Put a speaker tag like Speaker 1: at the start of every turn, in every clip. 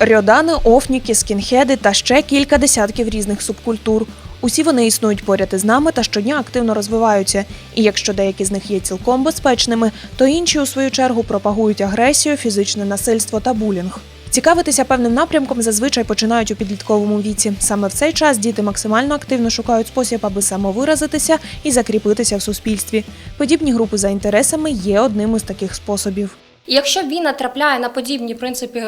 Speaker 1: Рьодани, офніки, скінхеди та ще кілька десятків різних субкультур. Усі вони існують поряд із нами та щодня активно розвиваються. І якщо деякі з них є цілком безпечними, то інші у свою чергу пропагують агресію, фізичне насильство та булінг. Цікавитися певним напрямком зазвичай починають у підлітковому віці. Саме в цей час діти максимально активно шукають спосіб, аби самовиразитися і закріпитися в суспільстві. Подібні групи за інтересами є одним із таких способів.
Speaker 2: І якщо він натрапляє на подібні принципі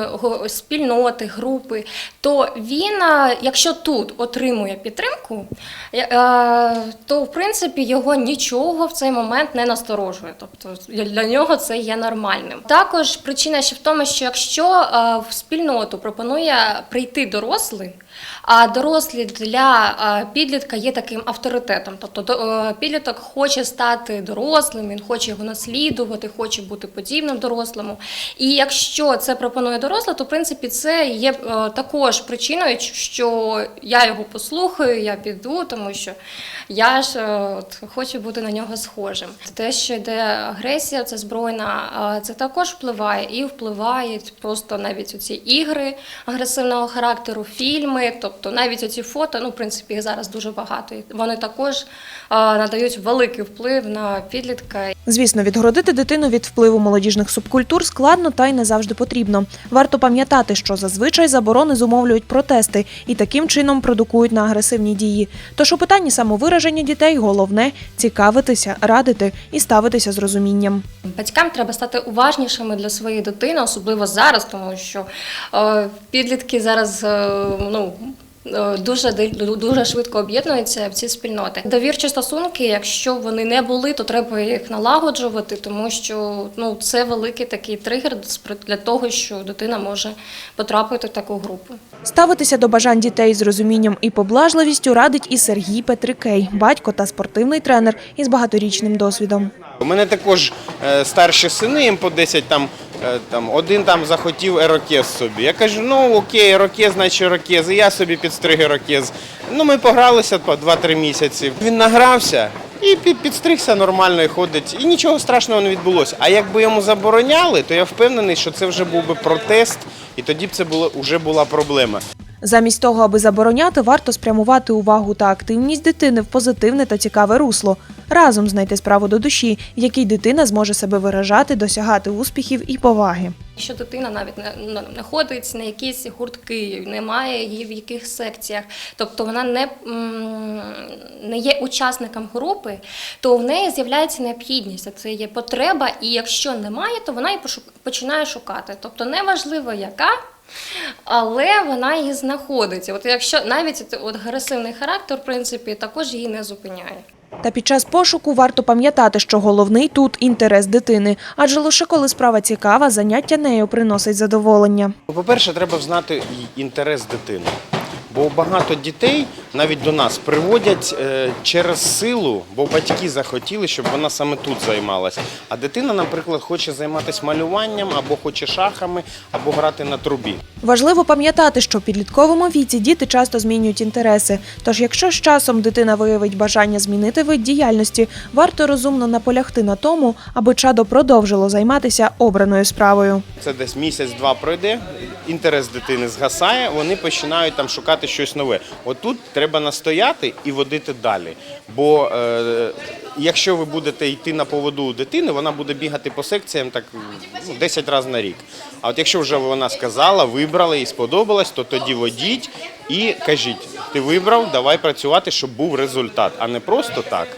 Speaker 2: спільноти, групи, то він, е, якщо тут отримує підтримку, е, то в принципі його нічого в цей момент не насторожує. Тобто для нього це є нормальним. Також причина ще в тому, що якщо е, в спільноту пропонує прийти дорослий, а дорослі для підлітка є таким авторитетом. Тобто е, підліток хоче стати дорослим, він хоче його наслідувати, хоче бути подібним дорослому. І якщо це пропонує дорослий, то в принципі це є е, також причиною, що я його послухаю, я піду, тому що я ж е, от, хочу бути на нього схожим. Те, що йде агресія, це збройна, це також впливає і впливає просто навіть оці ігри агресивного характеру, фільми, тобто навіть оці фото, ну в принципі їх зараз дуже багато. і Вони також надають великий вплив на підлітка.
Speaker 1: Звісно, відгородити дитину від впливу молодіжних субкультур складно та й не завжди потрібно. Варто пам'ятати, що зазвичай заборони зумовлюють протести і таким чином продукують на агресивні дії. Тож у питанні самовираження дітей головне цікавитися, радити і ставитися з розумінням.
Speaker 2: Батькам треба стати уважнішими для своєї дитини, особливо зараз, тому що підлітки зараз е, ну. Дуже дуже швидко об'єднуються в ці спільноти. Довірчі стосунки, якщо вони не були, то треба їх налагоджувати, тому що ну це великий такий тригер для того, що дитина може потрапити в таку групу.
Speaker 1: Ставитися до бажань дітей з розумінням і поблажливістю радить і Сергій Петрикей, батько та спортивний тренер із багаторічним досвідом.
Speaker 3: У мене також е, старші сини, їм по 10 там, там один там захотів ерокез собі. Я кажу, ну окей, ерокез, значить ерокез, і я собі підстриг ерокез. Ну ми погралися по 2-3 місяці. Він награвся і підстригся нормально і ходить. І нічого страшного не відбулося. А якби йому забороняли, то я впевнений, що це вже був би протест, і тоді б це було вже була проблема.
Speaker 1: Замість того, аби забороняти, варто спрямувати увагу та активність дитини в позитивне та цікаве русло. Разом знайти справу до душі, в якій дитина зможе себе виражати, досягати успіхів і поваги.
Speaker 2: Якщо дитина навіть не, не, ходить на якісь гуртки, немає її в яких секціях, тобто вона не, не є учасником групи, то в неї з'являється необхідність, це є потреба, і якщо немає, то вона пошу- починає шукати. Тобто неважливо яка. Але вона її знаходить. От якщо навіть от, агресивний характер, в принципі, також її не зупиняє.
Speaker 1: Та під час пошуку варто пам'ятати, що головний тут інтерес дитини, адже лише коли справа цікава, заняття нею приносить задоволення.
Speaker 3: Ну, По-перше, треба знати інтерес дитини. Бо багато дітей навіть до нас приводять е, через силу, бо батьки захотіли, щоб вона саме тут займалась. А дитина, наприклад, хоче займатися малюванням, або хоче шахами, або грати на трубі.
Speaker 1: Важливо пам'ятати, що в підлітковому віці діти часто змінюють інтереси. Тож, якщо з часом дитина виявить бажання змінити вид діяльності, варто розумно наполягти на тому, аби чадо продовжило займатися обраною справою.
Speaker 3: Це десь місяць-два пройде, інтерес дитини згасає, вони починають там шукати щось нове. Отут треба настояти і водити далі. Бо е, якщо ви будете йти на поводу у дитини, вона буде бігати по секціям так ну, 10 разів на рік. А от якщо вже вона сказала, вибрала і сподобалась, то тоді водіть і кажіть: ти вибрав, давай працювати, щоб був результат, а не просто так.